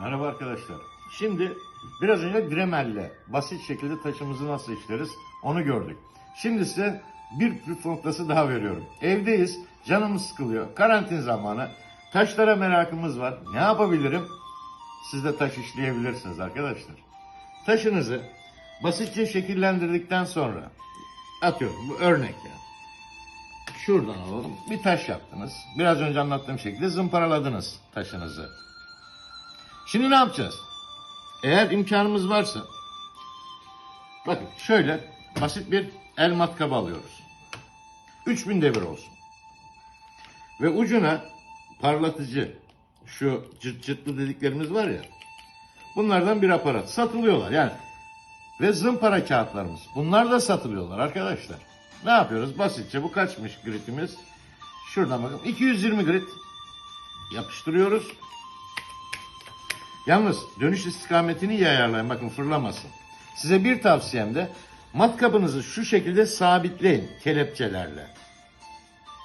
Merhaba arkadaşlar. Şimdi biraz önce Dremel'le basit şekilde taşımızı nasıl işleriz onu gördük. Şimdi size bir püf noktası daha veriyorum. Evdeyiz, canımız sıkılıyor, karantin zamanı, taşlara merakımız var. Ne yapabilirim? Siz de taş işleyebilirsiniz arkadaşlar. Taşınızı basitçe şekillendirdikten sonra atıyorum bu örnek yani. Şuradan alalım. Bir taş yaptınız. Biraz önce anlattığım şekilde zımparaladınız taşınızı. Şimdi ne yapacağız? Eğer imkanımız varsa bakın şöyle basit bir el matkabı alıyoruz. 3000 devir olsun. Ve ucuna parlatıcı şu cırt cırtlı dediklerimiz var ya bunlardan bir aparat satılıyorlar yani ve zımpara kağıtlarımız bunlar da satılıyorlar arkadaşlar. Ne yapıyoruz? Basitçe bu kaçmış gritimiz? Şuradan bakın 220 grit yapıştırıyoruz. Yalnız dönüş istikametini iyi ayarlayın. Bakın fırlamasın. Size bir tavsiyem de matkabınızı şu şekilde sabitleyin kelepçelerle.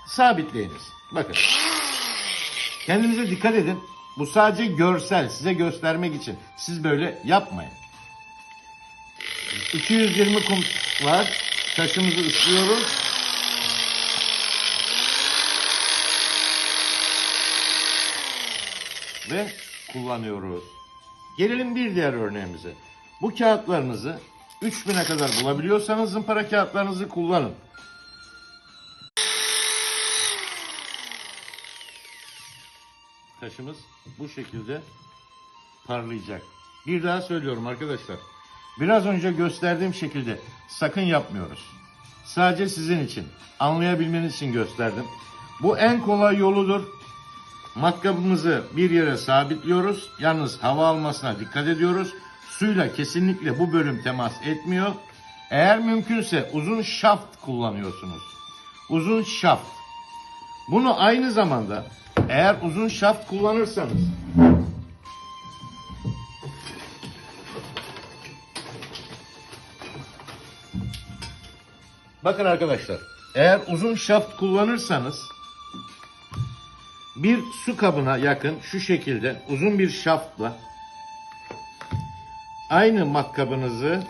Sabitleyiniz. Bakın. Kendinize dikkat edin. Bu sadece görsel. Size göstermek için. Siz böyle yapmayın. 220 kum var. Taşımızı ıslıyoruz. ve kullanıyoruz. Gelelim bir diğer örneğimize. Bu kağıtlarınızı 3000'e kadar bulabiliyorsanız zımpara kağıtlarınızı kullanın. Taşımız bu şekilde parlayacak. Bir daha söylüyorum arkadaşlar. Biraz önce gösterdiğim şekilde sakın yapmıyoruz. Sadece sizin için, anlayabilmeniz için gösterdim. Bu en kolay yoludur. Matkabımızı bir yere sabitliyoruz. Yalnız hava almasına dikkat ediyoruz. Suyla kesinlikle bu bölüm temas etmiyor. Eğer mümkünse uzun şaft kullanıyorsunuz. Uzun şaft. Bunu aynı zamanda eğer uzun şaft kullanırsanız Bakın arkadaşlar, eğer uzun şaft kullanırsanız bir su kabına yakın şu şekilde uzun bir şaftla aynı matkabınızı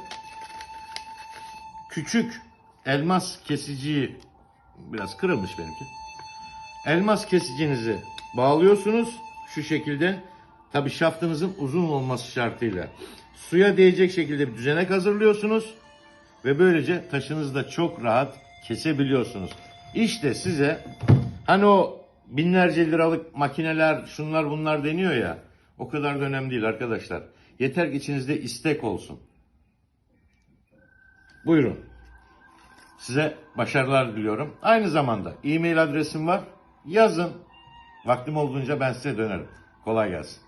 küçük elmas kesiciyi biraz kırılmış benimki. Elmas kesicinizi bağlıyorsunuz şu şekilde. Tabi şaftınızın uzun olması şartıyla. Suya değecek şekilde bir düzenek hazırlıyorsunuz. Ve böylece taşınızı da çok rahat kesebiliyorsunuz. İşte size hani o binlerce liralık makineler şunlar bunlar deniyor ya. O kadar da önemli değil arkadaşlar. Yeter ki içinizde istek olsun. Buyurun. Size başarılar diliyorum. Aynı zamanda e-mail adresim var. Yazın. Vaktim olduğunca ben size dönerim. Kolay gelsin.